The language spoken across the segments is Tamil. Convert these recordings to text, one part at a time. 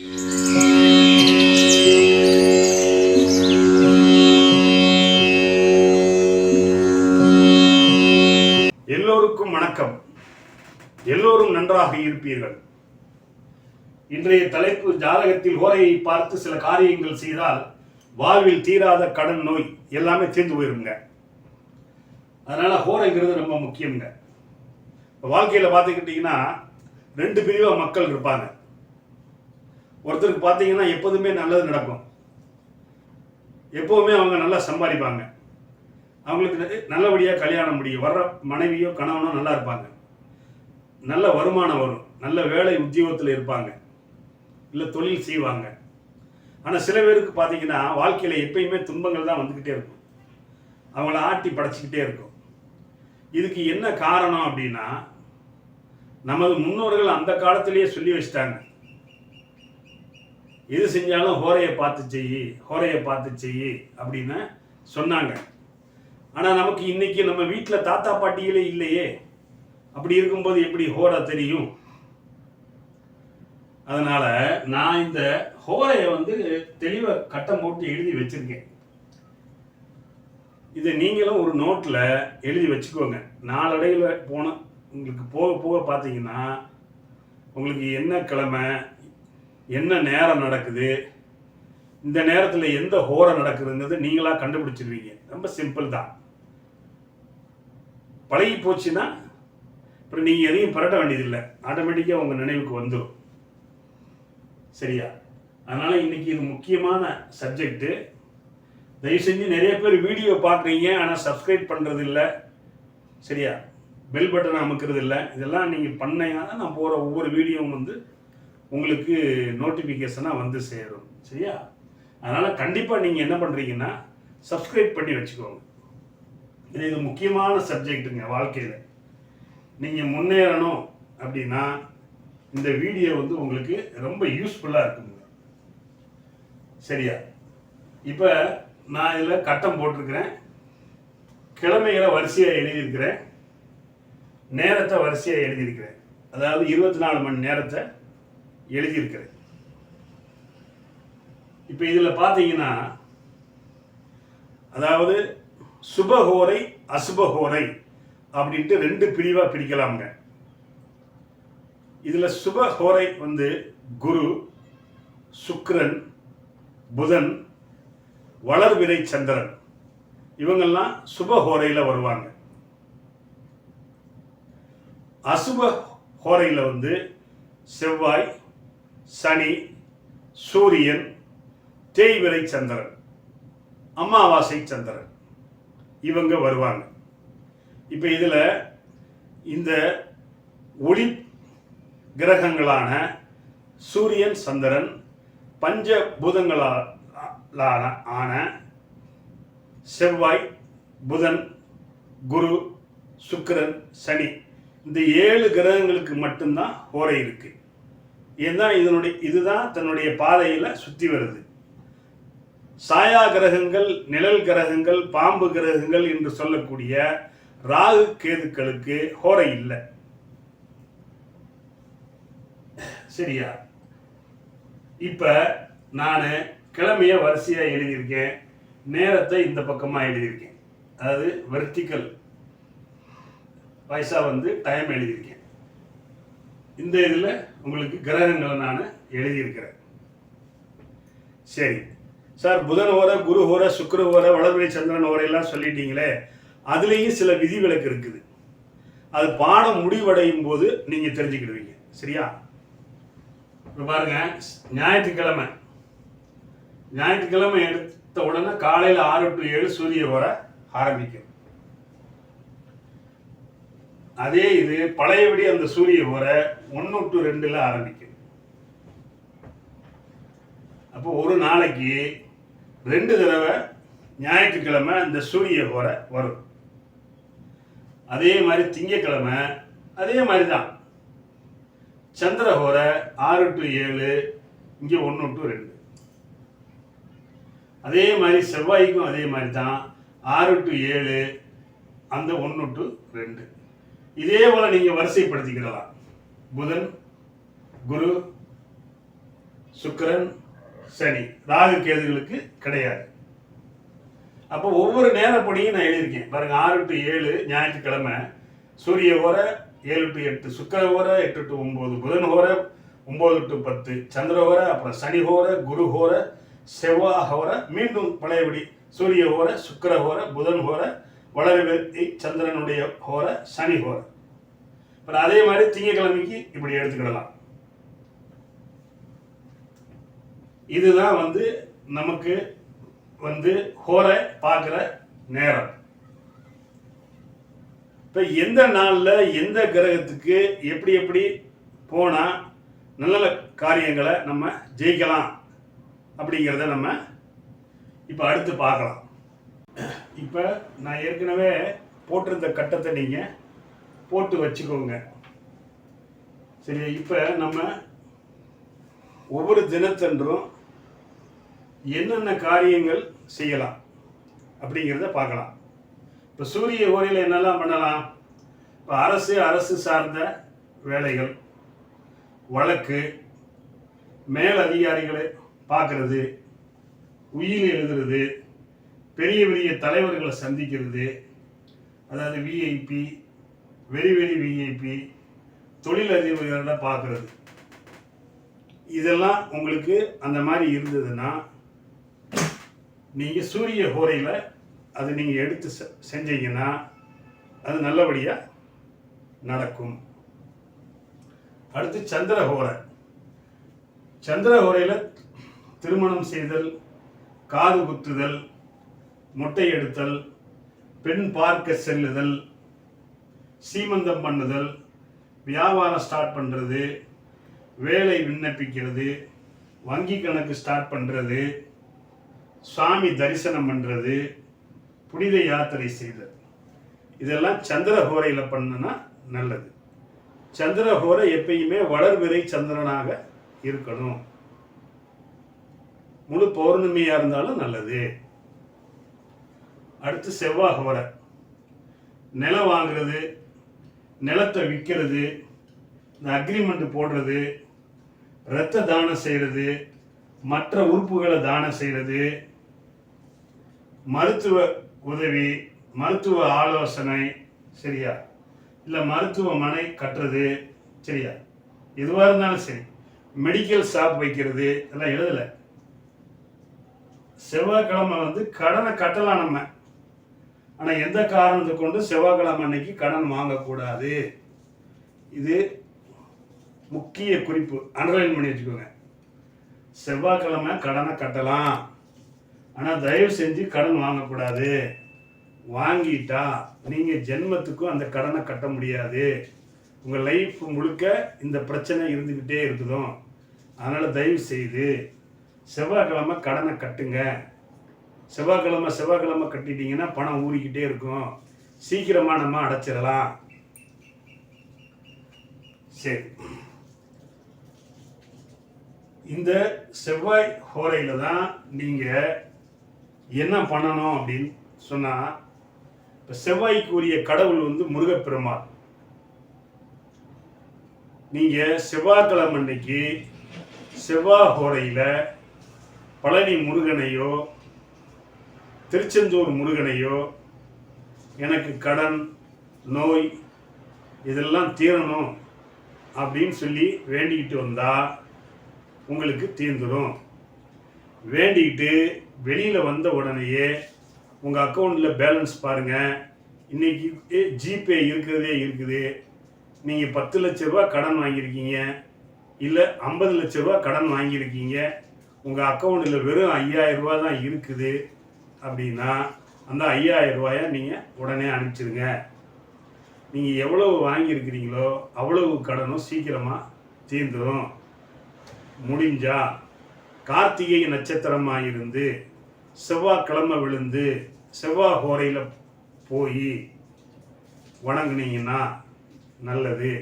எல்லோருக்கும் வணக்கம். எல்லோரும் நன்றாக இருப்பீர்கள். இன்றைய தலைப்பு ஜாதகத்தில் ஹோரையை பார்த்து சில காரியங்கள் செய்தால் வாழ்வில் தீராத கடன் நோய் எல்லாமே தீர்ந்து போயிருங்க. அதனால ஹோரைங்கிறது ரொம்ப முக்கியங்க வாழ்க்கையில் பார்த்துக்கிட்டிங்கன்னா ரெண்டு பிரிவாக மக்கள் இருப்பாங்க. ஒருத்தருக்கு பார்த்தீங்கன்னா எப்போதுமே நல்லது நடக்கும். எப்போவுமே அவங்க நல்லா சம்பாதிப்பாங்க. அவங்களுக்கு நல்லபடியாக கல்யாணம் முடியும். வர்ற மனைவியோ கணவனோ நல்லா இருப்பாங்க. நல்ல வருமானம் வரும். நல்ல வேலை உத்தியோகத்தில் இருப்பாங்க. இல்லை தொழில் செய்வாங்க. ஆனால் சில பேருக்கு பார்த்தீங்கன்னா வாழ்க்கையில் எப்பயுமே துன்பங்கள் தான் வந்துக்கிட்டே இருக்கும். அவங்கள ஆட்டி படைச்சிக்கிட்டே இருக்கும். இதுக்கு என்ன காரணம் அப்படின்னா நமது முன்னோர்கள் அந்த காலத்திலேயே சொல்லி வச்சிட்டாங்க. எது செஞ்சாலும் ஹோரையை பார்த்து செய் ஹோரையை பார்த்து செய் அப்படின்னு சொன்னாங்க. ஆனால் நமக்கு இன்னைக்கு நம்ம வீட்டில் தாத்தா பாட்டிகளே இல்லையே. அப்படி இருக்கும்போது எப்படி ஹோரை தெரியும்? அதனால் நான் இந்த ஹோரையை வந்து தெளிவாக கட்டம் போட்டு எழுதி வச்சிருக்கேன். இதை நீங்களும் ஒரு நோட்டில் எழுதி வச்சுக்கோங்க. நாளடைவில் போன உங்களுக்கு போக போக பார்த்தீங்கன்னா உங்களுக்கு என்ன கிழமை என்ன நேரம் நடக்குது? இந்த நேரத்தில் எந்த ஹோரை நடக்குதுங்கிறது நீங்களாக கண்டுபிடிச்சிருவீங்க. ரொம்ப சிம்பிள் தான். பழகி போச்சுன்னா அப்புறம் நீங்கள் எதையும் பரட்ட வேண்டியதில்லை. ஆட்டோமேட்டிக்காக உங்கள் நினைவுக்கு வந்துடும் சரியா? அதனால் இன்னைக்கு இது முக்கியமான சப்ஜெக்ட்டு தயவு செஞ்சு நிறைய பேர் வீடியோ பார்க்குறீங்க ஆனால் சப்ஸ்கிரைப் பண்ணுறது இல்லை சரியா? பெல் பட்டன் அமுக்கிறது இல்லை இதெல்லாம் நீங்கள் பண்ணீங்கன்னா நான் போகிற ஒவ்வொரு வீடியோவும் வந்து உங்களுக்கு நோட்டிஃபிகேஷனாக வந்து சேரும். சரியா? அதனால் கண்டிப்பாக நீங்கள் என்ன பண்ணுறீங்கன்னா சப்ஸ்கிரைப் பண்ணி வச்சுக்கோங்க. இது இது முக்கியமான சப்ஜெக்ட்டுங்க வாழ்க்கையில். நீங்கள் முன்னேறணும் அப்படின்னா இந்த வீடியோ வந்து உங்களுக்கு ரொம்ப யூஸ்ஃபுல்லாக இருக்குங்க. சரியா? இப்போ நான் இதில் கட்டம் போட்டிருக்கிறேன். கிழமைகளை வரிசையாக எழுதியிருக்கிறேன். நேரத்தை வரிசையாக எழுதியிருக்கிறேன். அதாவது இருபத்தி நாலு மணி நேரத்தை எழுதியிருக்கிறேன் இப்போ இதில் பார்த்தீங்கன்னா அதாவது சுபஹோரை அசுபஹோரை அப்படின்ட்டு ரெண்டு பிரிவாக பிரிக்கலாம்ங்க. இதில் சுபஹோரை வந்து குரு சுக்ரன் புதன் வளர்விரை சந்திரன். இவங்கெல்லாம் சுபஹோரையில் வருவாங்க. அசுப ஹோரையில் வந்து செவ்வாய் சனி சூரியன் தேய்விரை சந்திரன் அமாவாசை சந்திரன். இவங்க வருவாங்க. இப்போ இதில் இந்த ஒளி கிரகங்களான சூரியன் சந்திரன் பஞ்ச பூதங்களான ஆன செவ்வாய் புதன் குரு சுக்கிரன் சனி. இந்த ஏழு கிரகங்களுக்கு மட்டும்தான் ஓரை இருக்குது ஏன்னா இதனுடைய இதுதான் தன்னுடைய பாதையில் சுற்றி வருது. சாயா கிரகங்கள் நிழல் கிரகங்கள் பாம்பு கிரகங்கள் என்று சொல்லக்கூடிய ராகு கேதுக்களுக்கு ஹோரை இல்லை. சரியா? இப்போ நான் கிழமைய வரிசையாக எழுதியிருக்கேன். நேரத்தை இந்த பக்கமாக எழுதியிருக்கேன். அதாவது வெர்டிக்கல் வயசாக வந்து டைம் எழுதியிருக்கேன். இந்த இதில் உங்களுக்கு கிரகங்களை நான் எழுதியிருக்கிறேன். சரி. சார் புதன் ஓர குரு ஓர சுக்கர ஓர வளர்பிறை சந்திரன் ஓரையெல்லாம் சொல்லிட்டீங்களே அதுலேயும் சில விதிவிலக்கு இருக்குது. அது பாடம் முடிவடையும் போது நீங்கள் தெரிஞ்சுக்கிடுவீங்க. சரியா? இப்போ பாருங்க ஞாயிற்றுக்கிழமை. ஞாயிற்றுக்கிழமை எடுத்த உடனே காலையில் ஆறு டு ஏழு சூரிய வர ஆரம்பிக்கும். அதே இது பழையபடி அந்த சூரிய உரை ஒன்று டு ரெண்டில் ஆரம்பிக்கும். அப்போ ஒரு நாளைக்கு ரெண்டு தடவை ஞாயிற்றுக்கிழமை இந்த சூரிய உரை வரும். அதே மாதிரி திங்கக்கிழமை அதே மாதிரி தான் சந்திர ஹோரை ஆறு டு ஏழு இங்கே ஒன்று டு ரெண்டு. அதே மாதிரி செவ்வாய்க்கும் அதே மாதிரி தான் ஆறு டு ஏழு அந்த ஒன்று டு ரெண்டு. இதே போல் நீங்கள் வரிசைப்படுத்திக்கிடலாம். புதன் குரு சுக்கிரன் சனி. ராகு கேதுகளுக்கு கிடையாது. அப்போ ஒவ்வொரு நேரப்படியும் நான் எழுதியிருக்கேன். பாருங்க ஆறு டு ஏழு ஞாயிற்றுக்கிழமை. சூரிய ஓர ஏழு டு எட்டு. சுக்கிர ஓர எட்டு டு ஒன்பது. புதன் ஓர ஒன்பது டு பத்து. சந்திர ஓர அப்புறம் சனி ஹோர குரு ஹோர செவ்வாய் ஹோர மீண்டும் பழையபடி சூரிய ஹோர சுக்கர ஹோர புதன் ஹோர வளர்வெத்தி சந்திரனுடைய ஹோர சனி ஹோர அப்புறம் அதே மாதிரி திங்கக்கிழமைக்கு இப்படி எடுத்துக்கிடலாம். இதுதான் வந்து நமக்கு வந்து ஹோரை பார்க்குற நேரம். இப்போ எந்த நாளில் எந்த கிரகத்துக்கு எப்படி எப்படி போனால் நல்ல நல்ல காரியங்களை நம்ம ஜெயிக்கலாம் அப்படிங்கிறத நம்ம இப்போ அடுத்து பார்க்கலாம். இப்போ நான் ஏற்கனவே போட்டிருந்த கட்டத்தை நீங்கள் போட்டு வச்சுக்கோங்க. சரி இப்போ நம்ம ஒவ்வொரு தினத்தன்றும் என்னென்ன காரியங்கள் செய்யலாம் அப்படிங்கிறத பார்க்கலாம். இப்போ சூரிய ஓரையில் என்னெல்லாம் பண்ணலாம்? இப்போ அரசு அரசு சார்ந்த வேலைகள் வழக்கு மேல் அதிகாரிகளை பார்க்கறது உயிர் எழுதுறது பெரிய பெரிய தலைவர்களை சந்திக்கிறது. அதாவது விஐபி வெரி வெரி விஐபி தொழிலதிபர்களை பார்க்கறது. இதெல்லாம் உங்களுக்கு அந்த மாதிரி இருந்ததுன்னா நீங்கள் சூரிய ஹோரையில் அது நீங்கள் எடுத்து செ- செஞ்சீங்கன்னா அது நல்லபடியாக நடக்கும். அடுத்து சந்திர ஹோரை சந்திர ஹோரையில் திருமணம் செய்தல் காது குத்துதல் மொட்டை எடுத்தல் பெண் பார்க்க செல்லுதல் சீமந்தம் பண்ணுதல் வியாபாரம் ஸ்டார்ட் பண்ணுறது வேலை விண்ணப்பிக்கிறது வங்கி கணக்கு ஸ்டார்ட் பண்ணுறது சுவாமி தரிசனம் பண்ணுறது புனித யாத்திரை செய்தல். இதெல்லாம் சந்திரஹோரையில் பண்ணனா நல்லது. சந்திரஹோரை எப்பயுமே வளர்விரை சந்திரனாக இருக்கணும். முழு பௌர்ணமியாக இருந்தாலும் நல்லது. அடுத்து செவ்வாய் ஹோரை நிலம் வாங்குறது நிலத்தை விற்கிறது இந்த அக்ரிமெண்ட் போடுறது இரத்த தானம் செய்கிறது மற்ற உறுப்புகளை தானம் செய்கிறது மருத்துவ உதவி மருத்துவ ஆலோசனை சரியா? இல்லை மருத்துவமனை கட்டுறது சரியா? எதுவாக இருந்தாலும் சரி. மெடிக்கல் ஷாப் வைக்கிறது இதெல்லாம் எழுதலை. செவ்வாய்க்கிழமை வந்து கடனை கட்டலாம் நம்ம. ஆனால் எந்த காரணத்தை கொண்டு செவ்வாய்க்கிழமை அன்னைக்கு கடன் வாங்கக்கூடாது? இது முக்கிய குறிப்பு. அண்டர்லைன் பண்ணி வச்சுக்கோங்க. செவ்வாய்க்கிழமை கடனை கட்டலாம். ஆனால் தயவு செஞ்சு கடன் வாங்கக்கூடாது. வாங்கிட்டா நீங்கள் ஜென்மத்துக்கும் அந்த கடனை கட்ட முடியாது. உங்கள் லைஃப் முழுக்க இந்த பிரச்சனை இருந்துக்கிட்டே இருக்குதும். அதனால் தயவு செய்து செவ்வாய்க்கிழமை கடனை கட்டுங்க. செவ்வாய்க்கிழமை செவ்வாய்க்கிழமை கட்டிட்டீங்கன்னா பணம் ஊறிக்கிட்டே இருக்கும். சீக்கிரமாக நம்ம அடைச்சிடலாம். சரி. இந்த செவ்வாய் ஹோரையில தான் நீங்கள் என்ன பண்ணணும் அப்படின்னு சொன்னால் இப்போ செவ்வாய்க்கு உரிய கடவுள் வந்து முருகப்பெருமாள். நீங்கள் செவ்வாய்க்கிழமை அன்னைக்கு செவ்வாய் ஹோரையில் பழனி முருகனையோ திருச்செந்தூர் முருகனையோ எனக்கு கடன் நோய் இதெல்லாம் தீரணும் அப்படின்னு சொல்லி வேண்டிக்கிட்டு வந்தால் உங்களுக்கு தீர்ந்துடும். வேண்டிக்கிட்டு வெளியில் வந்த உடனேயே உங்கள் அக்கௌண்ட்டில் பேலன்ஸ் பாருங்கள் இன்றைக்கி ஜிபே இருக்கிறதே இருக்குது. நீங்கள் பத்து லட்ச ரூபா கடன் வாங்கியிருக்கீங்க. இல்லை ஐம்பது லட்ச ரூபா கடன் வாங்கியிருக்கீங்க. உங்கள் அக்கௌண்ட்டில் வெறும் ஐயாயிரம் ரூபா தான் இருக்குது. அப்படின்னா அந்த ஐயாயிரம் ரூபாயை நீங்கள் உடனே அனுப்பிச்சிடுங்க. நீங்கள் எவ்வளவு வாங்கியிருக்கிறீங்களோ அவ்வளவு கடனும் சீக்கிரமாக தீர்ந்துடும் முடிஞ்சா கார்த்திகை நட்சத்திரமாக இருந்து செவ்வாய்க்கிழமை விழுந்து செவ்வாய் கோரையில் போய் வணங்குனீங்கன்னா நல்லது.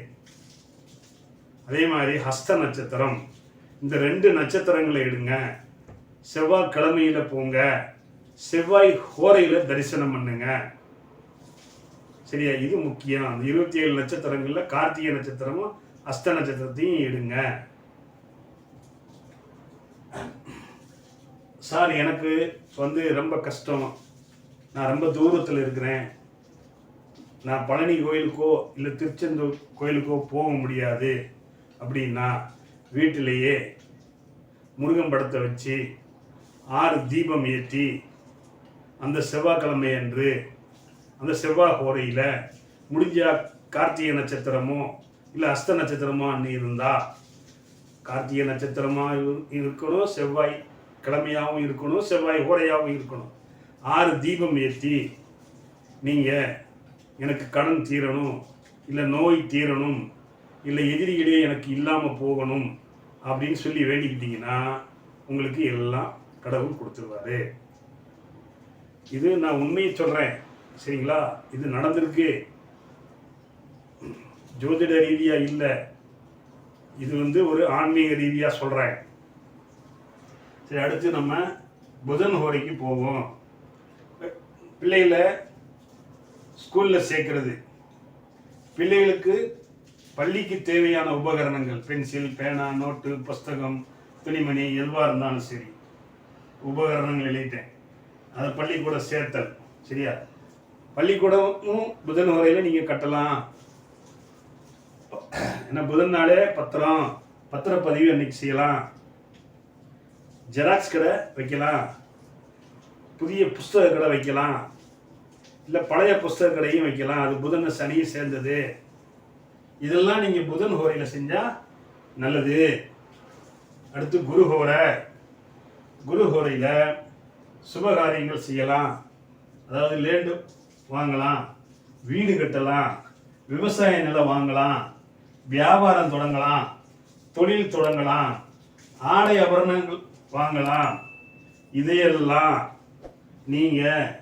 அதே மாதிரி ஹஸ்த நட்சத்திரம். இந்த ரெண்டு நட்சத்திரங்களை எடுங்க. செவ்வாய்க்கிழமையில் போங்க. செவ்வாய் ஹோரையில் தரிசனம் பண்ணுங்க. சரியா? இது முக்கியம். அந்த இருபத்தி ஏழு நட்சத்திரங்களில் கார்த்திகை நட்சத்திரமும் அஸ்த நட்சத்திரத்தையும் எடுங்க. சார் எனக்கு வந்து ரொம்ப கஷ்டம். நான் ரொம்ப தூரத்தில் இருக்கிறேன். நான் பழனி கோயிலுக்கோ இல்லை திருச்செந்தூர் கோயிலுக்கோ போக முடியாது. அப்படின்னா வீட்டிலேயே முருகன் படத்தை வச்சு ஆறு தீபம் ஏற்றி அந்த செவ்வாய்க்கிழமை அன்று அந்த செவ்வாய் ஹோரையில் முடிஞ்சா கார்த்திகை நட்சத்திரமோ இல்லை அஸ்த நட்சத்திரமோ அன்னி இருந்தால் கார்த்திகை நட்சத்திரமாக இருக்கணும் செவ்வாய் கிழமையாகவும் இருக்கணும் செவ்வாய் ஹோரையாகவும் இருக்கணும். ஆறு தீபம் ஏற்றி நீங்கள் எனக்கு கடன் தீரணும் இல்லை நோய் தீரணும் இல்லை எதிரிகளே எனக்கு இல்லாமல் போகணும் அப்படின்னு சொல்லி வேண்டிக்கிட்டிங்கன்னா உங்களுக்கு எல்லாம் கடவுள் கொடுத்துருவாரு. இது நான் உண்மையை சொல்கிறேன் சரிங்களா? இது நடந்திருக்கு. ஜோதிட ரீதியாக இல்லை. இது வந்து ஒரு ஆன்மீக ரீதியாக சொல்கிறேன் சரி அடுத்து நம்ம புதன் ஹோரைக்கு போவோம். பிள்ளைகளை ஸ்கூலில் சேர்க்கறது. பிள்ளைகளுக்கு பள்ளிக்கு தேவையான உபகரணங்கள் பென்சில் பேனா நோட்டு புஸ்தகம் துணிமணி எதுவாக இருந்தாலும் சரி. உபகரணங்கள் எழுதிட்டேன். அதை பள்ளிக்கூடம் சேர்த்தல் சரியா? பள்ளிக்கூடமும் புதன் வரையில் நீங்கள் கட்டலாம். ஏன்னா புதன் நாளே பத்திரம் பத்திரப்பதிவு அன்னைக்கு செய்யலாம். ஜெராக்ஸ் கடை வைக்கலாம். புதிய புஸ்தக கடை வைக்கலாம். இல்லை பழைய புஸ்தக கடையும் வைக்கலாம். அது புதன் சனியும் சேர்ந்தது. இதெல்லாம் நீங்கள் புதன் ஹோரையில் செஞ்சால் நல்லது. அடுத்து குரு ஹோரை. குரு ஹோரையில் சுபகாரியங்கள் செய்யலாம். அதாவது லேண்டு வாங்கலாம் வீடு கட்டலாம் விவசாய நிலம் வாங்கலாம் வியாபாரம் தொடங்கலாம் தொழில் தொடங்கலாம் ஆடை ஆபரணங்கள் வாங்கலாம். இதையெல்லாம் நீங்கள்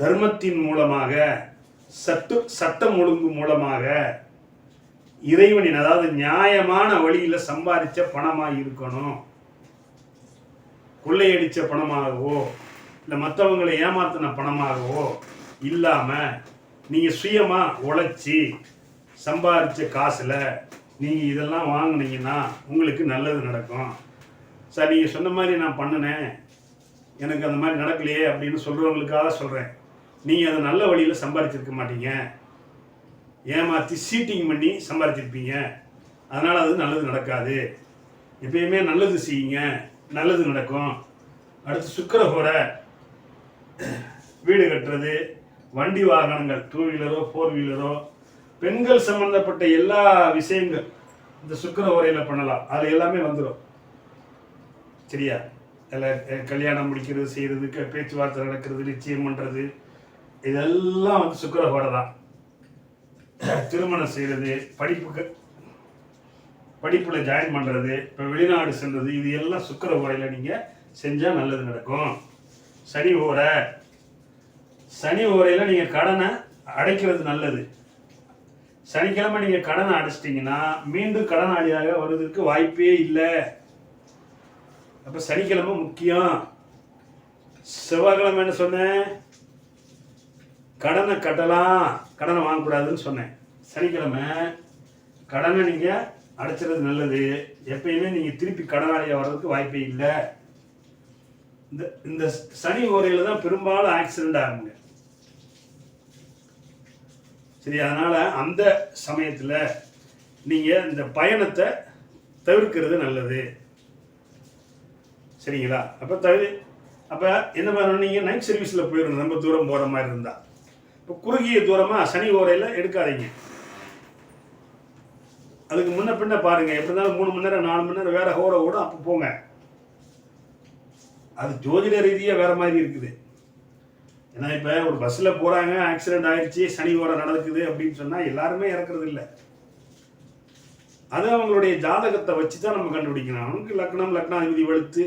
தர்மத்தின் மூலமாக சட்டு சட்டம் ஒழுங்கு மூலமாக இறைவனின் அதாவது நியாயமான வழியில் சம்பாதிச்ச பணமாக இருக்கணும். கொள்ளையடித்த பணமாகவோ இல்லை மற்றவங்களை ஏமாத்தின பணமாகவோ இல்லாமல் நீங்கள் சுயமாக உழைச்சி சம்பாதிச்ச காசில் நீங்கள் இதெல்லாம் வாங்குனீங்கன்னா உங்களுக்கு நல்லது நடக்கும். சார் நீங்கள் சொன்ன மாதிரி நான் பண்ணினேன். எனக்கு அந்த மாதிரி நடக்கலையே அப்படின்னு சொல்கிறவங்களுக்காக சொல்கிறேன் நீங்கள் அதை நல்ல வழியில் சம்பாதிச்சிருக்க மாட்டீங்க. ஏமாற்றி சீட்டிங் பண்ணி சம்பாதிச்சிருப்பீங்க அதனால் அது நல்லது நடக்காது. எப்பயுமே நல்லது செய்யுங்க. நல்லது நடக்கும். அடுத்து சுக்கரஹோரை வீடு கட்டுறது வண்டி வாகனங்கள் டூ வீலரோ ஃபோர் வீலரோ பெண்கள் சம்பந்தப்பட்ட எல்லா விஷயங்கள் இந்த சுக்கர உரையில் பண்ணலாம். அது எல்லாமே வந்துடும் சரியா? அதில் கல்யாணம் முடிக்கிறது செய்கிறது பேச்சுவார்த்தை நடக்கிறது நிச்சயம் பண்ணுறது இதெல்லாம் வந்து சுக்கரஹோரை தான் திருமணம் செய்கிறது படிப்புக்கு படிப்பில் ஜாயின் பண்ணுறது இப்போ வெளிநாடு சென்றது இது எல்லாம் சுக்கர ஓரையில் நீங்கள் செஞ்சால் நல்லது நடக்கும். சனி ஓரை. சனி ஓரையில் நீங்கள் கடனை அடைக்கிறது நல்லது. சனிக்கிழமை நீங்கள் கடனை அடைச்சிட்டிங்கன்னா மீண்டும் கடனாளியாக வருவதற்கு வாய்ப்பே இல்லை. அப்போ சனிக்கிழமை முக்கியம். செவ்வாய்க்கிழமை என்ன சொன்னேன்? கடனை கட்டலாம். கடனை வாங்கக்கூடாதுன்னு சொன்னேன். சனிக்கிழமை கடனை நீங்கள் அடைச்சிறது நல்லது. எப்பயுமே நீங்கள் திருப்பி கடனாளியாக வர்றதுக்கு வாய்ப்பே இல்லை. இந்த இந்த சனி ஓரையில் தான் பெரும்பாலும் ஆக்சிடெண்ட் ஆகுங்க. சரி அதனால் அந்த சமயத்தில் நீங்கள் இந்த பயணத்தை தவிர்க்கிறது நல்லது. சரிங்களா? அப்போ தவிர அப்போ என்ன பண்ணணும் நீங்கள் நைட் சர்வீஸில் போயிடணும். ரொம்ப தூரம் போகிற மாதிரி இருந்தால் இப்போ குறுகிய தூரமாக சனி ஓரையில் எடுக்காதீங்க. அதுக்கு முன்ன பின்ன பாருங்க எப்படி இருந்தாலும் மூணு மணி நேரம் நாலு மணி நேரம் வேற ஹோரை கூட அப்போ போங்க. அது ஜோதிட ரீதியாக வேற மாதிரி இருக்குது. ஏன்னா இப்போ ஒரு பஸ்ஸில் போகிறாங்க ஆக்சிடென்ட் ஆயிடுச்சு சனி ஓரம் நடக்குது அப்படின்னு சொன்னால் எல்லாருமே இறக்குறது இல்லை. அது அவங்களுடைய ஜாதகத்தை வச்சு தான் நம்ம கண்டுபிடிக்கணும். அவனுக்கு லக்னம் லக்னாதிபதி வலுத்து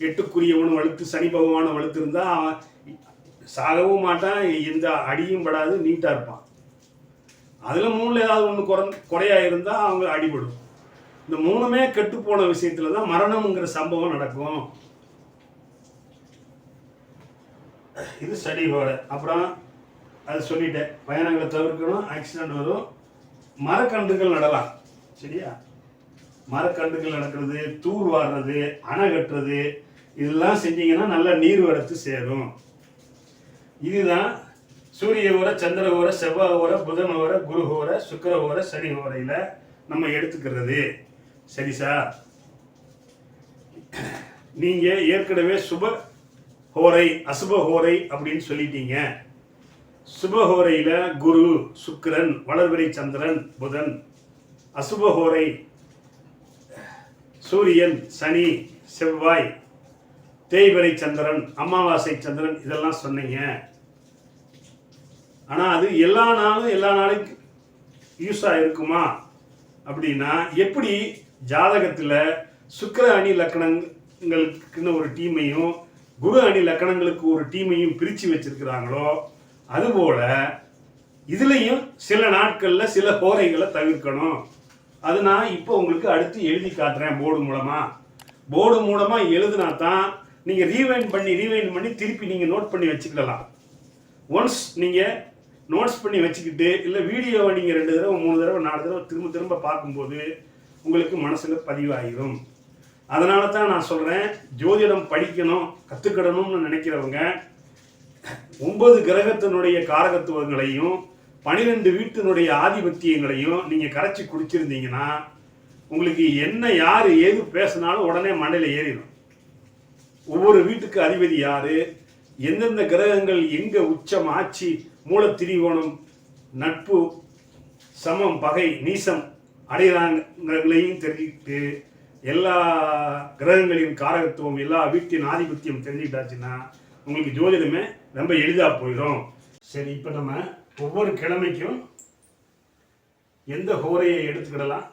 எட்டுக்குரியவனும் வலுத்து சனி பகவானும் வலுத்து இருந்தால் அவன் சாகவும் மாட்டான் எந்த அடியும் படாது நீட்டாக இருப்பான். அதில் மூணில் ஏதாவது ஒன்று குறை குறையா இருந்தால் அவங்க அடிபடும். இந்த மூணுமே கெட்டுப்போன விஷயத்துல தான் மரணம்ங்கிற சம்பவம் நடக்கும். இது ஸ்டடி ஹோரை அப்புறம் அது சொல்லிட்டேன். பயணங்களை தவிர்க்கணும் ஆக்சிடென்ட் வரும். மரக்கன்றுகள் நடலாம். சரியா? மரக்கன்றுகள் நடக்கிறது தூர் வாடுறது அணை கட்டுறது இதெல்லாம் செஞ்சீங்கன்னா நல்லா நீர் வரத்து சேரும். இதுதான் சூரிய ஓர சந்திர ஓர செவ்வாய் ஓர புதன் ஓர குரு ஓர சுக்கர ஓர சனி ஓரையில் நம்ம எடுத்துக்கிறது. சரி சார் நீங்க ஏற்கனவே சுப ஹோரை அசுப ஹோரை அப்படின்னு சொல்லிட்டீங்க. சுப ஹோரையில குரு சுக்கிரன் வளர்பிறை சந்திரன் புதன். அசுப ஹோரை சூரியன் சனி செவ்வாய் தேய்வரை சந்திரன் அமாவாசை சந்திரன் இதெல்லாம் சொன்னீங்க. ஆனால் அது எல்லா நாளும் எல்லா நாளைக்கும் யூஸாக இருக்குமா அப்படின்னா எப்படி ஜாதகத்தில் சுக்கிர அணி லக்கணங்களுக்குன்னு ஒரு டீமையும் குரு அணி லக்கணங்களுக்கு ஒரு டீமையும் பிரித்து வச்சுருக்கிறாங்களோ அதுபோல் இதுலேயும் சில நாட்களில் சில கோரைகளை தவிர்க்கணும். அது நான் இப்போ உங்களுக்கு அடுத்து எழுதி காட்டுறேன் போர்டு மூலமாக போர்டு மூலமாக எழுதுனா தான் நீங்கள் ரீவைண்ட் பண்ணி ரீவைண்ட் பண்ணி திருப்பி நீங்கள் நோட் பண்ணி வச்சுக்கலாம் ஒன்ஸ் நீங்கள் நோட்ஸ் பண்ணி வச்சுக்கிட்டு இல்லை வீடியோவை நீங்கள் ரெண்டு தடவை மூணு தடவை நாலு தடவை திரும்ப திரும்ப பார்க்கும்போது உங்களுக்கு மனசில் பதிவாகிடும் அதனால தான் நான் சொல்கிறேன் ஜோதிடம் படிக்கணும் கற்றுக்கிடணும்னு நினைக்கிறவங்க ஒன்பது கிரகத்தினுடைய காரகத்துவங்களையும் பனிரெண்டு வீட்டினுடைய ஆதிபத்தியங்களையும் நீங்கள் கரைச்சி குடிச்சிருந்தீங்கன்னா உங்களுக்கு என்ன யார் ஏது பேசினாலும் உடனே மண்டையில் ஏறிடும். ஒவ்வொரு வீட்டுக்கு அதிபதி யார்? எந்தெந்த கிரகங்கள் எங்கே உச்சம் ஆச்சு? மூலத்திரிகோணம் நட்பு சமம் பகை நீசம் அடைகிறாங்களையும் தெரிஞ்சுக்கிட்டு எல்லா கிரகங்களின் காரகத்துவம் எல்லா வீட்டின் ஆதிபத்தியம் தெரிஞ்சுக்கிட்டாச்சுன்னா உங்களுக்கு ஜோதிடமே ரொம்ப எளிதாக போயிடும். சரி இப்போ நம்ம ஒவ்வொரு கிழமைக்கும் எந்த ஹோரையை எடுத்துக்கிடலாம்?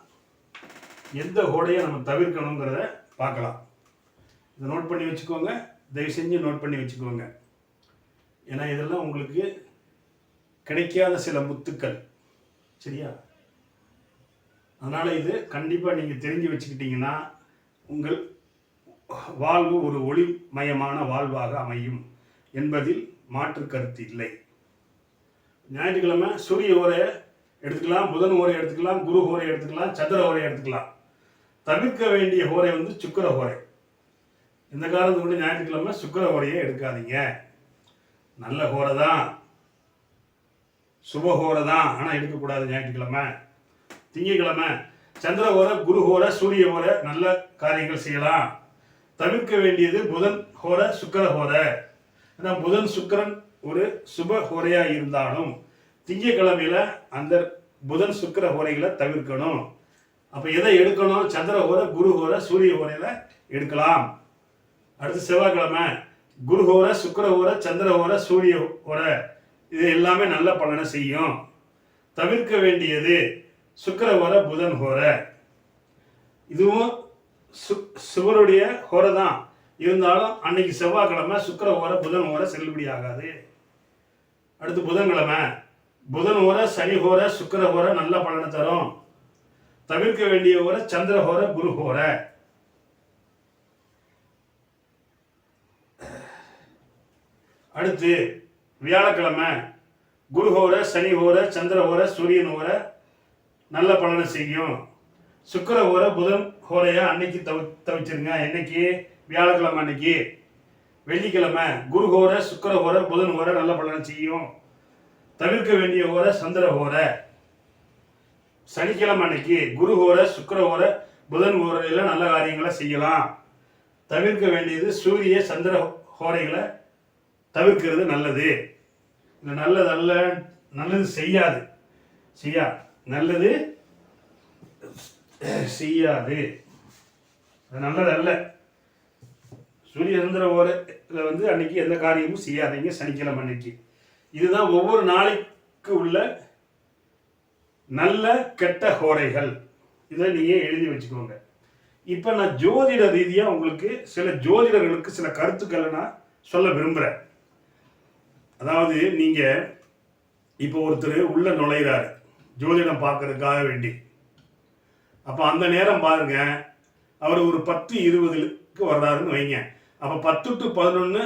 எந்த ஹோடையை நம்ம தவிர்க்கணுங்கிறத பார்க்கலாம். இதை நோட் பண்ணி வச்சுக்கோங்க. தயவு செஞ்சு நோட் பண்ணி வச்சுக்கோங்க. ஏன்னா இதெல்லாம் உங்களுக்கு கிடைக்காத சில முத்துக்கள். சரியா? அதனால் இது கண்டிப்பாக நீங்கள் தெரிஞ்சு வச்சுக்கிட்டீங்கன்னா உங்கள் வாழ்வு ஒரு ஒளிமயமான வாழ்வாக அமையும் என்பதில் மாற்று கருத்து இல்லை. ஞாயிற்றுக்கிழமை சூரிய ஓரையை எடுத்துக்கலாம் புதன் ஓரை எடுத்துக்கலாம் குரு ஓரை எடுத்துக்கலாம் சந்திர ஓரை எடுத்துக்கலாம். தவிர்க்க வேண்டிய ஓரை வந்து சுக்கிர ஓரை. இந்த காலத்து கொண்டு ஞாயிற்றுக்கிழமை சுக்கிர ஓரையே எடுக்காதீங்க. நல்ல ஹோரை தான் சுபஹோரை தான் ஆனால் எடுக்கக்கூடாது ஞாயிற்றுக்கிழமை. திங்கக்கிழமை. சந்திர ஹோர குரு சூரிய ஹோர நல்ல காரியங்கள் செய்யலாம். தவிர்க்க வேண்டியது புதன் ஹோர சுக்கர ஹோர ஏன்னா புதன் சுக்கரன் ஒரு சுப ஹோரையாக இருந்தாலும் திங்கக்கிழமையில் அந்த புதன் சுக்கிர ஹோரைகளை தவிர்க்கணும். அப்போ எதை எடுக்கணும்? சந்திர ஹோர குரு ஹோர சூரிய ஹோரையில் எடுக்கலாம். அடுத்து செவ்வாய்க்கிழமை. குரு ஹோர சுக்கர ஹோர சந்திர ஹோர சூரிய ஹோரை இது எல்லாமே நல்ல பலனை செய்யும். தவிர்க்க வேண்டியது சுக்கரவர புதன் ஹோர இதுவும் சு சுவருடைய ஹோரை தான். இருந்தாலும் அன்னைக்கு செவ்வாய்க்கிழமை சுக்கிர ஓர புதன் ஓர செல்லுபடி ஆகாது. அடுத்து புதன்கிழமை. புதன் ஓர சனி ஹோர சுக்கிர ஹோர நல்ல பலனை தரும். தவிர்க்க வேண்டிய ஓர சந்திர ஹோர குரு ஹோர அடுத்து வியாழக்கிழமை குரு ஹோர சனி ஹோர சந்திர ஹோர சூரியன் ஹோர நல்ல பலனை செய்யும். சுக்கர ஹோர புதன் ஹோரையை அன்னைக்கு தவி தவிச்சிருங்க. என்னைக்கு? வியாழக்கிழமை அன்னைக்கு. வெள்ளிக்கிழமை குரு ஹோர சுக்கர ஹோர புதன் ஹோர நல்ல பலனை செய்யும். தவிர்க்க வேண்டிய ஹோர சந்திர ஹோர. சனிக்கிழமை அன்னைக்கு குரு ஹோர சுக்கர ஹோர புதன் ஹோரையில நல்ல காரியங்களை செய்யலாம். தவிர்க்க வேண்டியது சூரிய சந்திர ஹோரைகளை தவிர்க்கிறது நல்லது. இந்த நல்லது அல்ல நல்லது செய்யாது. செய்யா நல்லது செய்யாது. அது நல்லது அல்ல. சூரிய சந்திர ஓரையில் வந்து அன்னைக்கு எந்த காரியமும் செய்யாதீங்க சனிக்கிழமை அன்னைக்கு. இதுதான் ஒவ்வொரு நாளைக்கு உள்ள நல்ல கெட்ட ஹோரைகள் இதை நீங்கள் எழுதி வச்சுக்கோங்க. இப்போ நான் ஜோதிட ரீதியாக உங்களுக்கு சில ஜோதிடர்களுக்கு சில கருத்துக்களை நான் சொல்ல விரும்புகிறேன் அதாவது நீங்கள் இப்போ ஒருத்தர் உள்ள நுழையிறாரு. ஜோதிடம் பார்க்கறதுக்காக வேண்டி. அப்போ அந்த நேரம் பாருங்க. அவர் ஒரு பத்து இருபதுக்கு வர்றாருன்னு வைங்க. அப்போ பத்து டு பதினொன்று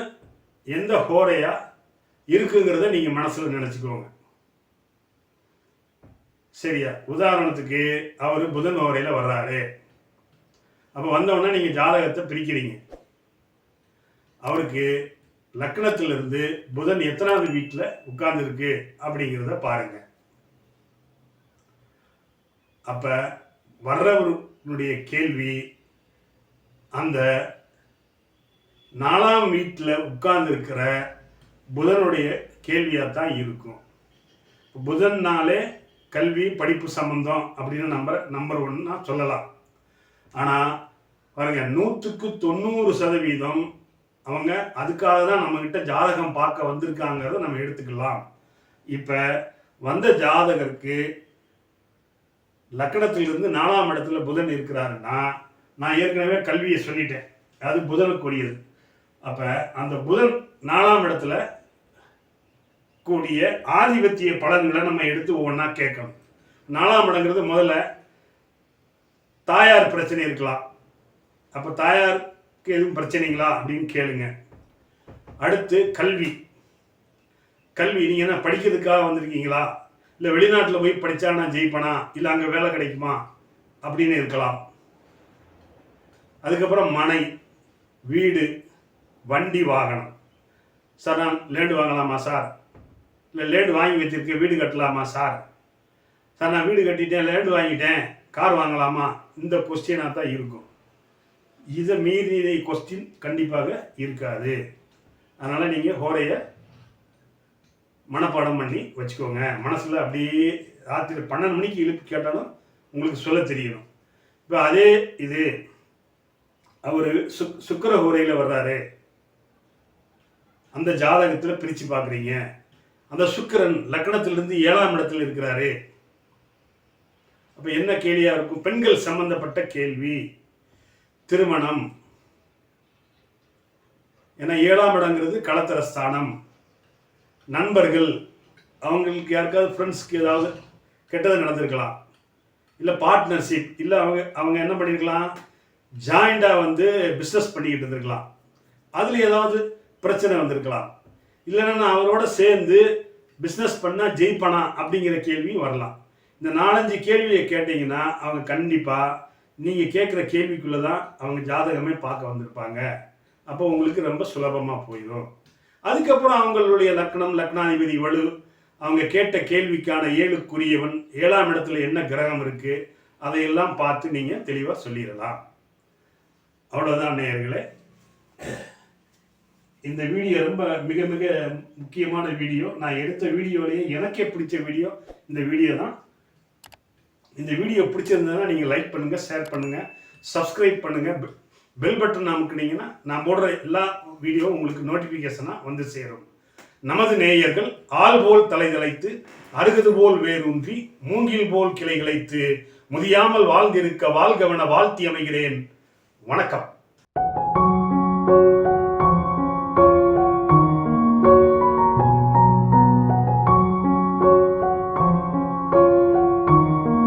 எந்த ஹோரையா இருக்குங்கிறத நீங்கள் மனசில் நினச்சிக்கோங்க. சரியா? உதாரணத்துக்கு அவர் புதன் ஹோரையில் வர்றாரு. அப்போ வந்தவுடனே நீங்கள் ஜாதகத்தை பிரிக்கிறீங்க. அவருக்கு லக்னத்திலிருந்து புதன் எத்தனாவது வீட்டில் உட்கார்ந்துருக்கு அப்படிங்கிறத பாருங்க. அப்போ வர்றவருடைய கேள்வி அந்த நாலாம் வீட்டில் உட்கார்ந்துருக்கிற புதனுடைய கேள்வியாக தான் இருக்கும். புதன்னாலே கல்வி படிப்பு சம்பந்தம் அப்படின்னு நம்பர் நம்பர் ஒன்னா சொல்லலாம். ஆனால் பாருங்க நூற்றுக்கு தொண்ணூறு சதவீதம் அவங்க அதுக்காக தான் நம்மக்கிட்ட ஜாதகம் பார்க்க வந்திருக்காங்கிறத நம்ம எடுத்துக்கலாம். இப்போ வந்த ஜாதகருக்கு லக்கணத்திலிருந்து நாலாம் இடத்துல புதன் இருக்கிறாருன்னா நான் ஏற்கனவே கல்வியை சொல்லிட்டேன். அது புதனுக்குரியது. அப்போ அந்த புதன் நாலாம் இடத்துல கூடிய ஆதிபத்திய பலன்களை நம்ம எடுத்து ஒவ்வொன்றா கேட்கணும். நாலாம் இடங்கிறது முதல்ல தாயார் பிரச்சனை இருக்கலாம். அப்போ தாயார் எதுவும் பிரச்சனைங்களா அப்படின்னு கேளுங்க. அடுத்து கல்வி. கல்வி நீங்கள் என்ன படிக்கிறதுக்காக வந்திருக்கீங்களா? இல்லை வெளிநாட்டில் போய் படித்தா நான் ஜெயிப்பனா? இல்லை அங்கே வேலை கிடைக்குமா? அப்படின்னு இருக்கலாம். அதுக்கப்புறம் மனை வீடு வண்டி வாகனம். சார் நான் லேண்டு வாங்கலாமா சார்? இல்லை லேண்டு வாங்கி வச்சிருக்கேன் வீடு கட்டலாமா சார்? சார் நான் வீடு கட்டிட்டேன் லேண்டு வாங்கிட்டேன் கார் வாங்கலாமா? இந்த கொஸ்டினாக தான் இருக்கும். இதை மீறிய கொஸ்டின் கண்டிப்பாக இருக்காது. அதனால் நீங்கள் ஹோரையை மனப்பாடம் பண்ணி வச்சுக்கோங்க. மனசில் அப்படியே ராத்திரி பன்னெண்டு மணிக்கு இழுப்பு கேட்டாலும் உங்களுக்கு சொல்ல தெரியணும். இப்போ அதே இது அவர் சுக் சுக்கர ஹோரையில் வர்றாரு. அந்த ஜாதகத்தில் பிரித்து பார்க்குறீங்க அந்த சுக்கிரன் லக்னத்திலிருந்து ஏழாம் இடத்துல இருக்கிறாரு. அப்போ என்ன கேள்வியாக இருக்கும்? பெண்கள் சம்பந்தப்பட்ட கேள்வி. திருமணம். ஏன்னா ஏழாம் இடங்கிறது களத்திர ஸ்தானம் நண்பர்கள் அவங்களுக்கு யாருக்காவது ஃப்ரெண்ட்ஸ்க்கு ஏதாவது கெட்டது நடந்திருக்கலாம். இல்லை பார்ட்னர்ஷிப் இல்லை அவங்க அவங்க என்ன பண்ணியிருக்கலாம் ஜாயிண்டாக வந்து பிஸ்னஸ் பண்ணிக்கிட்டு இருந்திருக்கலாம். அதில் ஏதாவது பிரச்சனை வந்திருக்கலாம். இல்லைன்னா நான் அவரோட சேர்ந்து பிஸ்னஸ் பண்ணால் ஜெயிப்பானா அப்படிங்கிற கேள்வியும் வரலாம். இந்த நாலஞ்சு கேள்வியை கேட்டிங்கன்னா அவங்க கண்டிப்பாக நீங்கள் கேட்குற கேள்விக்குள்ளே தான் அவங்க ஜாதகமே பார்க்க வந்திருப்பாங்க. அப்போ உங்களுக்கு ரொம்ப சுலபமாக போயிடும் அதுக்கப்புறம் அவங்களுடைய லக்னம் லக்னாதிபதி வலு அவங்க கேட்ட கேள்விக்கான ஏழுக்குரியவன் ஏழாம் இடத்துல என்ன கிரகம் இருக்குது அதையெல்லாம் பார்த்து நீங்கள் தெளிவாக சொல்லிடலாம். அவ்வளோதான் நேயர்களே. இந்த வீடியோ ரொம்ப மிக மிக முக்கியமான வீடியோ. நான் எடுத்த வீடியோலேயே எனக்கே பிடிச்ச வீடியோ. இந்த வீடியோ தான் இந்த வீடியோ பிடிச்சிருந்ததுன்னா நீங்கள் லைக் பண்ணுங்கள் ஷேர் பண்ணுங்கள் சப்ஸ்கிரைப் பண்ணுங்கள் பெல் பட்டன் அமுக்குனீங்கன்னா நான் போடுற எல்லா வீடியோ உங்களுக்கு நோட்டிஃபிகேஷனாக வந்து சேரும். நமது நேயர்கள் ஆள் போல் தலை தலைத்து அருகது போல் வேரூன்றி மூங்கில் போல் கிளை கிளைத்து முதியாமல் வாழ்ந்திருக்க வாழ்கவன வாழ்த்தி அமைகிறேன். வணக்கம்.